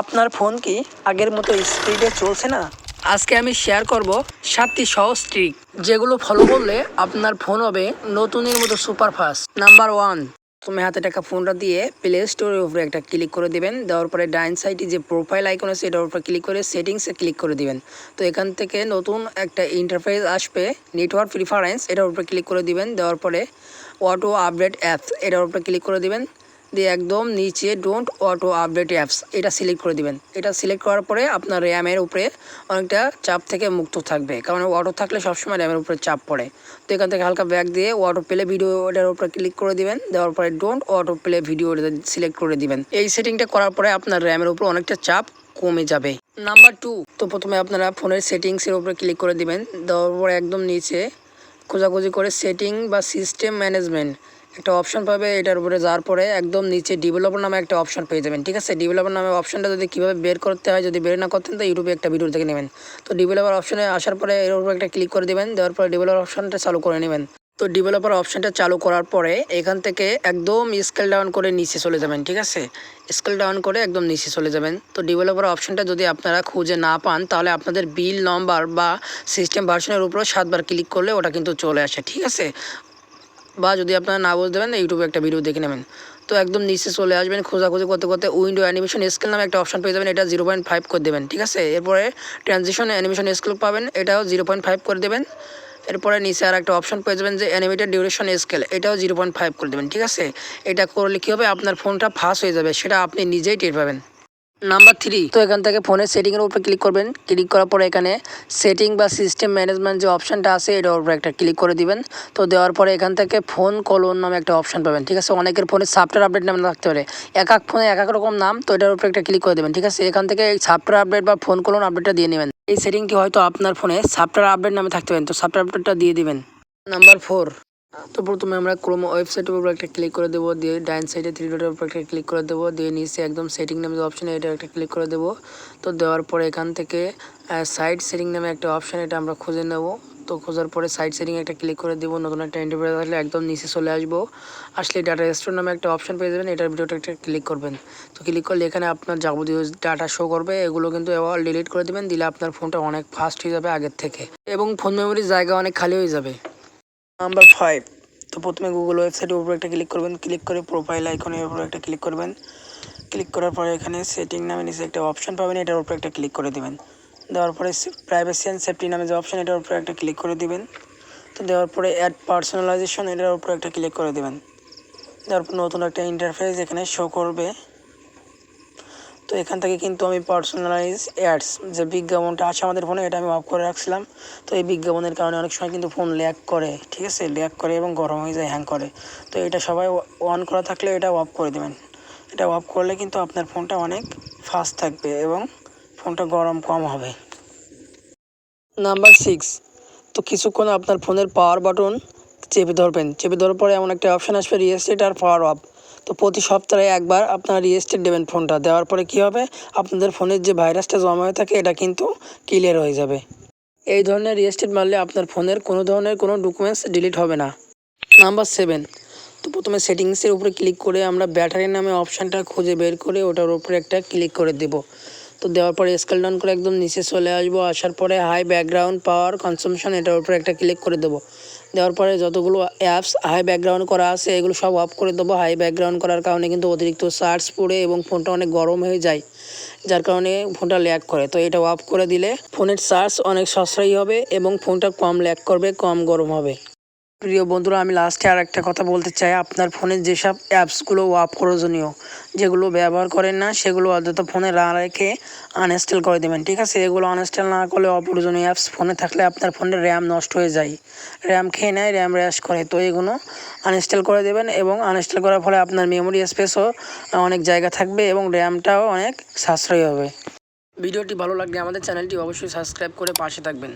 আপনার ফোন কি আগের মতো স্পিডে চলছে না? আজকে আমি শেয়ার করব সাতটি সহজ ট্রিক যেগুলো ফলো করলে আপনার ফোন হবে নতুনের মতো সুপার ফাস্ট নাম্বার ওয়ান তুমি হাতে টাকা ফোনটা দিয়ে প্লে স্টোরের উপরে একটা ক্লিক করে দিবেন। দেওয়ার পরে ডাইন সাইডে যে প্রোফাইল আইকন আছে, এটার উপরে ক্লিক করে সেটিংসে ক্লিক করে দিবেন। তো এখান থেকে নতুন একটা ইন্টারফেস আসবে নেটওয়ার্ক প্রিফারেন্স এটার উপরে ক্লিক করে দিবেন। দেওয়ার পরে অটো আপডেট অ্যাপস এটার উপরে ক্লিক করে দিবেন। দিয়ে একদম নিচে ডোন্ট অটো আপডেট অ্যাপস এটা সিলেক্ট করে দিবেন। এটা সিলেক্ট করার পরে আপনার র্যামের উপরে অনেকটা চাপ থেকে মুক্ত থাকবে। কারণ অটো থাকলে সবসময় র্যামের উপরে চাপ পড়ে। তো এখান থেকে হালকা ব্যাক দিয়ে অটো প্লে ভিডিও এটার উপরে ক্লিক করে দিবেন। দেওয়ার পরে don't auto play video select করে দিবেন। এই সেটিংটা করার পরে আপনার র্যামের উপর অনেকটা চাপ কমে যাবে। নাম্বার টু তো প্রথমে আপনারা ফোনের সেটিংসের উপরে ক্লিক করে দিবেন। দেওয়ার পরে একদম নিচে খোঁজাখুঁজি করে সেটিং বা সিস্টেম ম্যানেজমেন্ট একটা অপশন পাবে, এটার উপরে যাওয়ার পরে একদম নিচে ডেভেলপার নামে একটা অপশন পেয়ে যাবেন, ঠিক আছে? ডেভেলপার নামে অপশনটা যদি কীভাবে বের করতে হয়, যদি বের না করতেন তো ইউটিউবে একটা ভিডিও থেকে নেবেন। তো ডেভেলপার অপশনে আসার পরে এর উপরে একটা ক্লিক করে দেবেন, দেওয়ার পরে ডেভেলপার অপশনটা চালু করে নেবেন। তো ডেভেলপার অপশনটা চালু করার পরে এখান থেকে একদম স্কেল ডাউন করে নিচে চলে যাবেন, ঠিক আছে? স্কেল ডাউন করে একদম নিচে চলে যাবেন। তো ডেভেলপার অপশনটা যদি আপনারা খুঁজে না পান, তাহলে আপনাদের বিল নম্বর বা সিস্টেম ভার্সনের উপরে সাতবার ক্লিক করলে ওটা কিন্তু চলে আসে, ঠিক আছে? বা যদি আপনারা না বুঝতে পারেন ইউটিউবে একটা ভিডিও দেখে নেবেন। তো একদম নিচে চলে আসবেন খোঁজাখুঁজি করতে করতে উইন্ডো অ্যানিমেশন স্কেল নামে একটা অপশন পেয়ে যাবেন, এটা জিরো পয়েন্ট ফাইভ করে দেবেন, ঠিক আছে? এরপরে ট্রানজিশন অ্যানিমেশন স্কেল পাবেন, এটাও জিরো পয়েন্ট ফাইভ করে দেবেন। এরপরে নিচে আর একটা অপশন পেয়ে যাবেন যে অ্যানিমেটেড ডিউরেশন স্কেল এটাও জিরো পয়েন্ট ফাইভ করে দেবেন, ঠিক আছে? এটা করলে কী হবে? আপনার ফোনটা ফাস্ট হয়ে যাবে, সেটা আপনি নিজেই টের পাবেন। নাম্বার থ্রি তো এখান থেকে ফোনের সেটিংয়ের উপরে ক্লিক করবেন। ক্লিক করার পরে এখানে সেটিং বা সিস্টেম ম্যানেজমেন্ট যে অপশানটা আছে, এটার উপরে একটা ক্লিক করে দিবেন। তো দেওয়ার পরে এখান থেকে ফোন কলন নামে একটা অপশন পাবেন, ঠিক আছে? অনেকের ফোনে সফটওয়্যার আপডেট নাম থাকতে পারে। এক এক ফোনে এক এক রকম নাম, তো এটার উপরে একটা ক্লিক করে দেবেন, ঠিক আছে? এখান থেকে এই সফটওয়্যার আপডেট বা ফোন কলন আপডেটটা দিয়ে নেবেন। এই সেটিংটি হয়তো আপনার ফোনে সফটওয়্যার আপডেট নামে থাকতে পারেন তো সফটওয়্যার আপডেটটা দিয়ে দিবেন। নাম্বার ফোর তো প্রথমে আমরা ক্রোম ওয়েবসাইটের উপর একটা ক্লিক করে দেবো, দিয়ে ডাইন সাইডে থ্রি ডটের উপর একটা ক্লিক করে দেবো, দিয়ে নিচে একদম সেটিং নামে অপশন এটা একটা ক্লিক করে দেবো। তো দেওয়ার পরে এখান থেকে সাইড সেটিং নামে একটা অপশন এটা আমরা খুঁজে নেব। তো খোঁজার পরে সাইড সেটিং একটা ক্লিক করে দেবো, নতুন একটা ইন্টারভিউ আসলে একদম নিচে চলে আসব। আসলে ডাটা স্টোর নামে একটা অপশন পেয়ে যাবেন, এটার ভিডিওটা একটা ক্লিক করবেন। তো ক্লিক করলে এখানে আপনার যাবতীয় ডাটা শো করবে, এগুলো কিন্তু অল ডিলিট করে দেবেন, দিলে আপনার ফোনটা অনেক ফাস্ট হয়ে যাবে আগের থেকে। এবং ফোন মেমোরির জায়গা অনেক খালি হয়ে যাবে। নাম্বার ফাইভ তো প্রথমে গুগল ওয়েবসাইটের উপরে একটা ক্লিক করবেন। ক্লিক করে প্রোফাইল আইকনের উপরে একটা ক্লিক করবেন। ক্লিক করার পরে এখানে সেটিং নামে নিচে একটা অপশন পাবেন, এটার উপরে একটা ক্লিক করে দেবেন। দেওয়ার পরে প্রাইভেসি অ্যান্ড সেফটি নামে যে অপশন এটার উপরে একটা ক্লিক করে দেবেন। তো দেওয়ার পরে অ্যাড পার্সোনালাইজেশন এটার উপরে একটা ক্লিক করে দেবেন। দেওয়ার পর নতুন একটা ইন্টারফেস এখানে শো করবে। তো এখান থেকে কিন্তু আমি পার্সোনালাইজ অ্যাডস যে বিজ্ঞাপনটা আছে আমাদের ফোনে এটা আমি অফ করে রাখছিলাম। তো এই বিজ্ঞাপনের কারণে অনেক সময় কিন্তু ফোন ল্যাক করে, ঠিক আছে? ল্যাক করে এবং গরম হয়ে যায় হ্যাং করে। তো এটা সবাই অন করা থাকলে এটা অফ করে দেবেন। এটা অফ করলে কিন্তু আপনার ফোনটা অনেক ফাস্ট থাকবে এবং ফোনটা গরম কম হবে। নাম্বার সিক্স তো কিছুক্ষণ আপনার ফোনের পাওয়ার বাটন চেপে ধরবেন। চেপে ধরার পরে এমন একটা অপশান আসবে রিয়েস্টেট আর পাওয়ার অফ তো প্রতি সপ্তাহে একবার আপনারা রিয়েস্টেট দেবেন ফোনটা। দেওয়ার পরে কী হবে? আপনাদের ফোনের যে ভাইরাসটা জমা হয়ে থাকে, এটা কিন্তু ক্লিয়ার হয়ে যাবে। এই ধরনের রিয়েস্টেট মারলে আপনার ফোনের কোনো ধরনের কোনো ডকুমেন্টস ডিলিট হবে না। নাম্বার সেভেন তো প্রথমে সেটিংসের উপরে ক্লিক করে আমরা ব্যাটারি নামে অপশানটা খুঁজে বের করে ওটার উপরে একটা ক্লিক করে দেব। তো দেওয়ার পরে স্কেল ডাউন করে একদম নিচে চলে আসব। আসার পরে হাই ব্যাকগ্রাউন্ড পাওয়ার কনসামশন এটার উপরে একটা ক্লিক করে দেবো। দেওয়ার পরে যতগুলো অ্যাপস হাই ব্যাকগ্রাউন্ড করা আছে, এগুলো সব অফ করে দেবো। হাই ব্যাকগ্রাউন্ড করার কারণে কিন্তু অতিরিক্ত চার্জ পড়ে এবং ফোনটা অনেক গরম হয়ে যায়, যার কারণে ফোনটা ল্যাক করে। তো এটা অফ করে দিলে ফোনের চার্জ অনেক সাশ্রয়ী হবে এবং ফোনটা কম ল্যাক করবে, কম গরম হবে। প্রিয় বন্ধুরা, আমি লাস্টে আর একটা কথা বলতে চাই। আপনার ফোনের যেসব অ্যাপসগুলো অফ প্রয়োজনীয়, যেগুলো ব্যবহার করেন না, সেগুলো অযথা ফোনে না রেখে আনইনস্টল করে দেবেন, ঠিক আছে? এগুলো আনইনস্টল না করলে অপ্রয়োজনীয় অ্যাপস ফোনে থাকলে আপনার ফোনের র্যাম নষ্ট হয়ে যায়। র্যাম খেয়ে নেয় র্যাম র্যাশ করে। তো এগুলো আনইনস্টল করে দেবেন এবং আনইনস্টল করার ফলে আপনার মেমোরি স্পেসও অনেক জায়গা থাকবে এবং র্যামটাও অনেক সাশ্রয়ী হবে। ভিডিওটি ভালো লাগলে আমাদের চ্যানেলটি অবশ্যই সাবস্ক্রাইব করে পাশে থাকবেন।